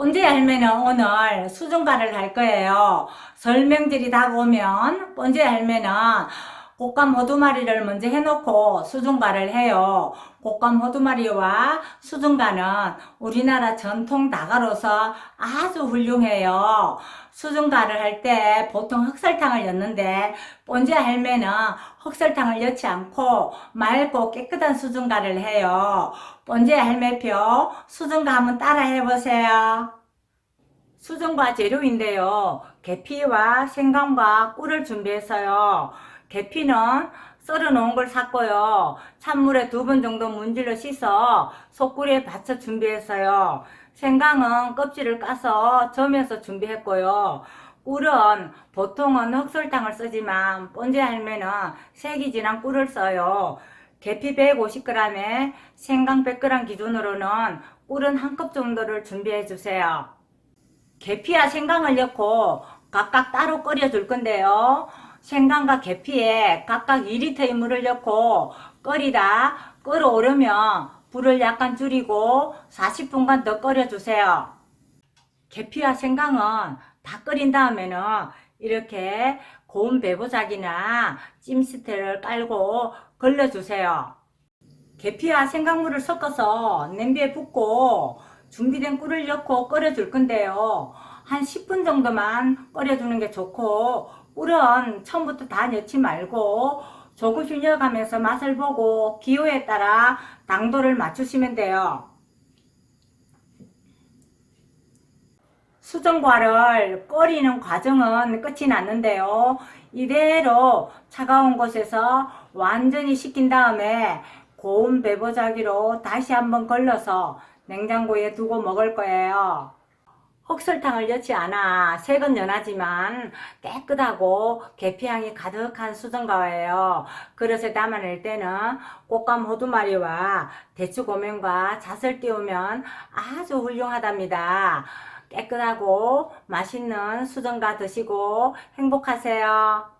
본지 할매는 오늘 수중가를 할 거예요. 설명들이 다가오면 본지 할매는 곶감 호두마리를 먼저 해놓고 수중가를 해요. 곶감 호두마리와 수중가는 우리나라 전통 다가로서 아주 훌륭해요. 수중가를 할 때 보통 흑설탕을 넣는데 본지 할매는 흑설탕을 넣지 않고 맑고 깨끗한 수중가를 해요. 본지 할매표 수중가 한번 따라 해보세요. 수중과 재료인데요. 계피와 생강과 꿀을 준비했어요. 계피는 썰어 놓은 걸 샀고요. 찬물에 두 번 정도 문질러 씻어 속꿀에 받쳐 준비했어요. 생강은 껍질을 까서 저면서 준비했고요. 꿀은 보통은 흑설탕을 쓰지만 본제 할매는 색이 진한 꿀을 써요. 계피 150g에 생강 100g 기준으로는 꿀은 한 컵 정도를 준비해 주세요. 계피와 생강을 넣고 각각 따로 끓여 줄 건데요. 생강과 계피에 각각 2리터의 물을 넣고 끓이다 끓어오르면 불을 약간 줄이고 40분간 더 끓여 주세요. 계피와 생강은 다 끓인 다음에는 이렇게 고운 배보작이나 찜스테를 깔고 걸러주세요. 계피와 생강물을 섞어서 냄비에 붓고 준비된 꿀을 넣고 끓여줄 건데요. 한 10분 정도만 끓여주는 게 좋고 꿀은 처음부터 다 넣지 말고 조금씩 넣어가면서 맛을 보고 기호에 따라 당도를 맞추시면 돼요. 수정과를 끓이는 과정은 끝이 났는데요. 이대로 차가운 곳에서 완전히 식힌 다음에 고운 배보자기로 다시 한번 걸러서 냉장고에 두고 먹을 거예요. 흑설탕을 넣지 않아 색은 연하지만 깨끗하고 계피향이 가득한 수정과예요. 그릇에 담아낼 때는 꽃감 호두마리와 대추고명과 잣을 띄우면 아주 훌륭하답니다. 깨끗하고 맛있는 수정과 드시고 행복하세요.